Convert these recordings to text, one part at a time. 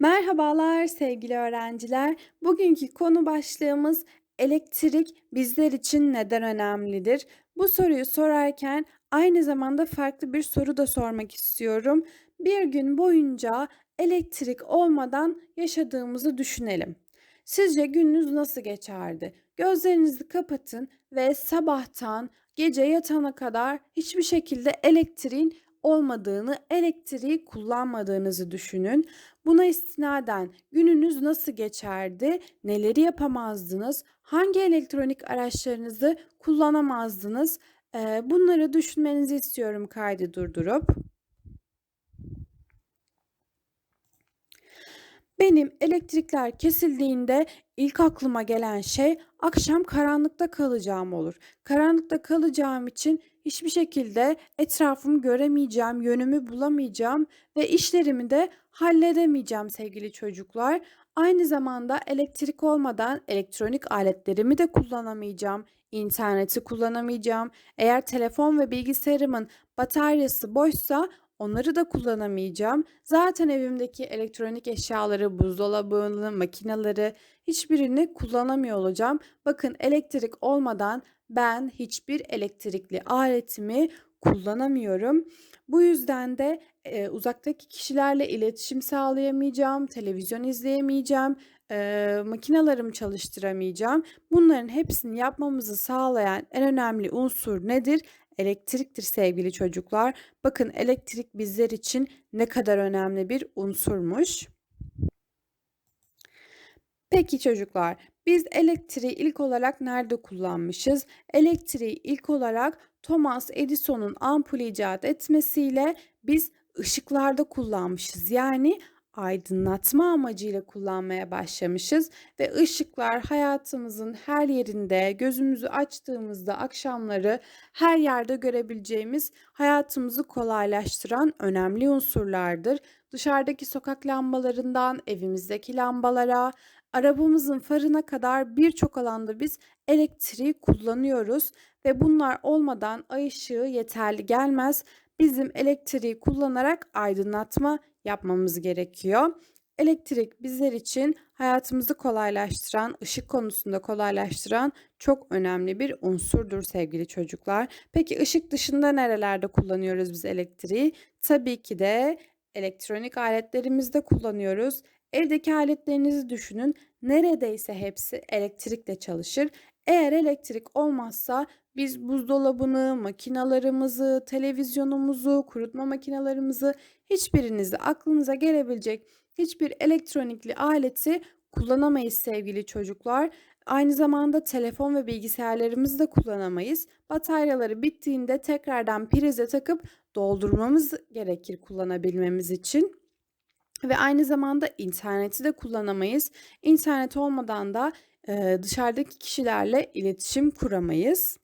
Merhabalar sevgili öğrenciler. Bugünkü konu başlığımız elektrik bizler için neden önemlidir? Bu soruyu sorarken aynı zamanda farklı bir soru da sormak istiyorum. Bir gün boyunca elektrik olmadan yaşadığımızı düşünelim. Sizce gününüz nasıl geçerdi? Gözlerinizi kapatın ve sabahtan gece yatana kadar hiçbir şekilde elektriğin olmadığını, elektriği kullanmadığınızı düşünün. Buna istinaden gününüz nasıl geçerdi? Neleri yapamazdınız? Hangi elektronik araçlarınızı kullanamazdınız? Bunları düşünmenizi istiyorum kaydı durdurup. Benim elektrikler kesildiğinde ilk aklıma gelen şey akşam karanlıkta kalacağım olur. Karanlıkta kalacağım için hiçbir şekilde etrafımı göremeyeceğim, yönümü bulamayacağım ve işlerimi de halledemeyeceğim sevgili çocuklar. Aynı zamanda elektrik olmadan elektronik aletlerimi de kullanamayacağım, interneti kullanamayacağım. Eğer telefon ve bilgisayarımın bataryası boşsa onları da kullanamayacağım. Zaten evimdeki elektronik eşyaları, buzdolabını, makineleri hiçbirini kullanamıyor olacağım. Bakın elektrik olmadan ben hiçbir elektrikli aletimi kullanamıyorum. Bu yüzden de e, uzaktaki kişilerle iletişim sağlayamayacağım, televizyon izleyemeyeceğim, e, makinalarımı çalıştıramayacağım. Bunların hepsini yapmamızı sağlayan en önemli unsur nedir? Elektriktir sevgili çocuklar. Bakın elektrik bizler için ne kadar önemli bir unsurmuş. Peki çocuklar, biz elektriği ilk olarak nerede kullanmışız? Elektriği ilk olarak Thomas Edison'un ampul icat etmesiyle biz ışıklarda kullanmışız. Yani aydınlatma amacıyla kullanmaya başlamışız ve ışıklar hayatımızın her yerinde, gözümüzü açtığımızda akşamları her yerde görebileceğimiz, hayatımızı kolaylaştıran önemli unsurlardır. Dışarıdaki sokak lambalarından evimizdeki lambalara, arabamızın farına kadar birçok alanda biz elektriği kullanıyoruz ve bunlar olmadan ay ışığı yeterli gelmez. Bizim elektriği kullanarak aydınlatma yapmamız gerekiyor. Elektrik bizler için hayatımızı kolaylaştıran, ışık konusunda kolaylaştıran çok önemli bir unsurdur sevgili çocuklar. Peki ışık dışında nerelerde kullanıyoruz biz elektriği? Tabii ki de elektronik aletlerimizde kullanıyoruz. Evdeki aletlerinizi düşünün. Neredeyse hepsi elektrikle çalışır. Eğer elektrik olmazsa biz buzdolabını, makinalarımızı, televizyonumuzu, kurutma makinalarımızı hiçbirinizi aklınıza gelebilecek hiçbir elektronikli aleti kullanamayız sevgili çocuklar. Aynı zamanda telefon ve bilgisayarlarımızı da kullanamayız. Bataryaları bittiğinde tekrardan prize takıp doldurmamız gerekir kullanabilmemiz için. Ve aynı zamanda interneti de kullanamayız. İnternet olmadan da dışarıdaki kişilerle iletişim kuramayız.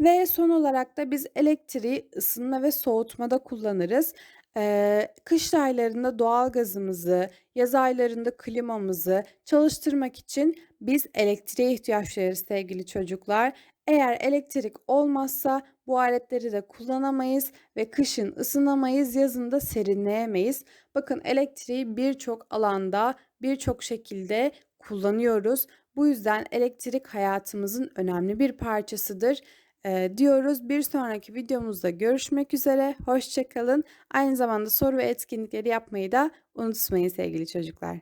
Ve son olarak da biz elektriği ısınma ve soğutmada kullanırız. Eee, kış aylarında doğalgazımızı, yaz aylarında klimamızı çalıştırmak için biz elektriğe ihtiyaç duyarız sevgili çocuklar. Eğer elektrik olmazsa bu aletleri de kullanamayız ve kışın ısınamayız, yazın da serinleyemeyiz. Bakın elektriği birçok alanda, birçok şekilde kullanıyoruz. Bu yüzden elektrik hayatımızın önemli bir parçasıdır eee, diyoruz. Bir sonraki videomuzda görüşmek üzere. Hoşça kalın. Aynı zamanda soru ve etkinlikleri yapmayı da unutmayın sevgili çocuklar.